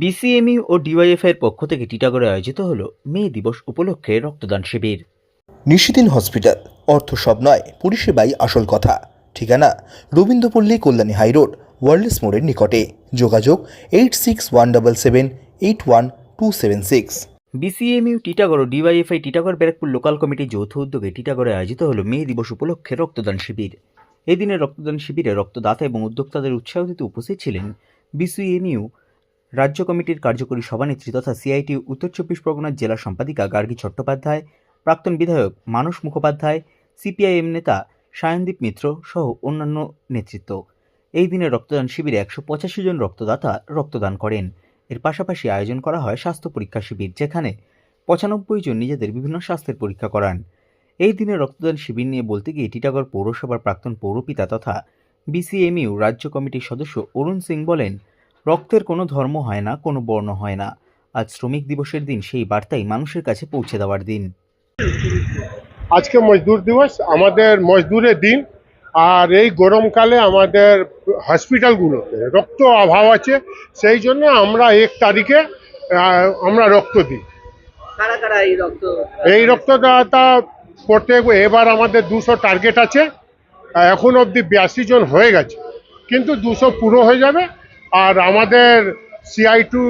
বিসিএমইউ ও ডিওয়াইএফআইয়ের পক্ষ থেকে টিটাগড়ে আয়োজিত হল মে দিবস উপলক্ষে রক্তদান শিবির। নিশিদিন হসপিটাল অর্থ সব নয় পরিষেবাই আসল কথা। ঠিকানা রবীন্দ্রপল্লী কল্যাণী হাইরোড ওয়ার্ল্ডস মোড়ের নিকটে। যোগাযোগ eight six one double seven eight one two seven six. BCMU Titagarh ও ডিওয়াইএফআই টিটাগড় ব্যারাকপুর লোকাল কমিটির যৌথ উদ্যোগে টিটাগড়ে আয়োজিত হল মে দিবস উপলক্ষে রক্তদান শিবির। এই দিনের রক্তদান শিবিরে রক্তদাতা এবং উদ্যোক্তাদের উৎসাহ দিতে উপস্থিত ছিলেন বিসিএমইউ রাজ্য কমিটির কার্যকরী সভানেত্রী তথা সিআইটি উত্তর চব্বিশ পরগনার জেলা সম্পাদিকা গার্গী চট্টোপাধ্যায়, প্রাক্তন বিধায়ক মানস মুখোপাধ্যায়, সিপিআইএম নেতা সায়নদীপ মিত্র সহ অন্যান্য নেতৃত্ব। এই দিনে রক্তদান শিবিরে একশো পঁচাশি জন রক্তদাতা রক্তদান করেন। এর পাশাপাশি আয়োজন করা হয় স্বাস্থ্য পরীক্ষা শিবির, যেখানে পঁচানব্বই জন নিজেদের বিভিন্ন স্বাস্থ্যের পরীক্ষা করান। এই দিনে রক্তদান শিবির নিয়ে বলতে গিয়ে টিটাগড় পৌরসভার প্রাক্তন পৌরপিতা তথা বিসিএমইউ রাজ্য কমিটির সদস্য অরুণ সিং বলেন রক্তের কোনো ধর্ম হয় না কোনো বর্ণ হয় না। আজ শ্রমিক দিবসের দিন সেই বার্তাই মানুষের কাছে পৌঁছে দেওয়ার দিন। আজকে মজদুর দিবস আমাদের মজদুরের দিন আর এই গরমকালে আমাদের হসপিটালগুলোতে রক্ত অভাব আছে সেই জন্য আমরা এক তারিখে আমরা রক্ত দিই। এই রক্তদাতা প্রত্যেক এবার আমাদের দুশো টার্গেট আছে এখন অবধি বিয়াশি জন হয়ে গেছে কিন্তু দুশো পুরো হয়ে যাবে আর আমাদের সিআই টু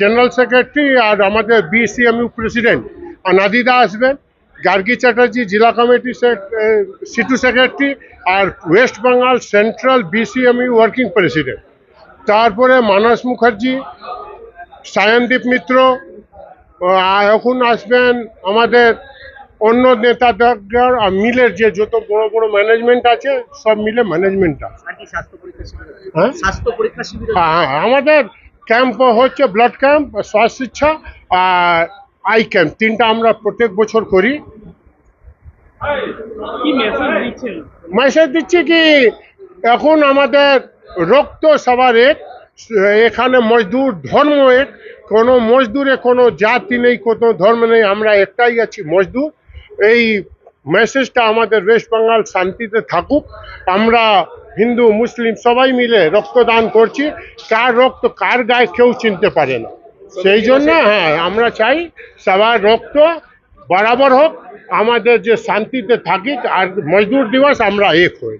জেনারেল সেক্রেটারি আর আমাদের বিসিএমইউ প্রেসিডেন্ট নাদিদা আসবেন, গার্গী চ্যাটার্জি জেলা কমিটি সিটু সেক্রেটারি আর West Bengal central BCMU working president তারপরে মানস মুখার্জি, সায়নদীপ মিত্র এখন আসবেন আমাদের অন্য নেতাদের আর মিলের যে যত বড় বড় ম্যানেজমেন্ট আছে সব মিলে ম্যানেজমেন্ট আছে স্বাস্থ্য পরীক্ষা শিবির হ্যাঁ? স্বাস্থ্য পরীক্ষা শিবির হ্যাঁ, হ্যাঁ, আমাদের ক্যাম্প হচ্ছে ব্লাড ক্যাম্প শ্বাস ইচ্ছা আর আই ক্যাম্প তিনটা আমরা প্রত্যেক বছর করি। কি মেসেজ দিচ্ছেন? মেসেজ দিচ্ছি কি এখন আমাদের রক্ত সবার এক এখানে মজদুর ধর্ম এক। কোনো মজদুরে কোনো জাতি নেই কোনো ধর্ম নেই আমরা একটাই আছি মজদুর। এই মেসেজটা আমাদের ওয়েস্ট বেঙ্গল শান্তিতে থাকুক। আমরা হিন্দু, মুসলিম সবাই মিলে রক্তদান করছি। কার রক্ত কার গায়ে কেউ চিনতে পারে না। সেই জন্য হ্যাঁ আমরা চাই সবার রক্ত বরাবর হোক। আমাদের যে শান্তিতে থাকি, আর মজদুর দিবস আমরা এক হই।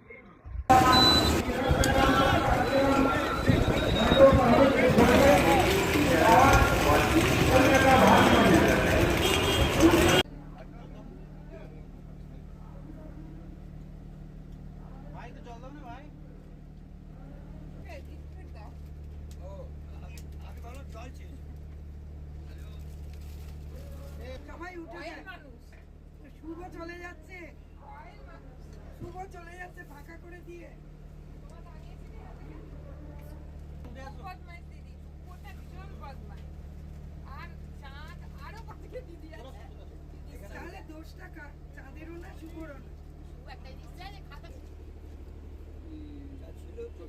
সবাই শুভ চলে যাচ্ছে শুভ চলে যাচ্ছে করে দিয়ে ওটা ভীষণ বদমাইশ আর চাঁদ আরও কতকে দিদি আছে তাহলে দোষটা কার চাঁদেরও না শুভরও না খুব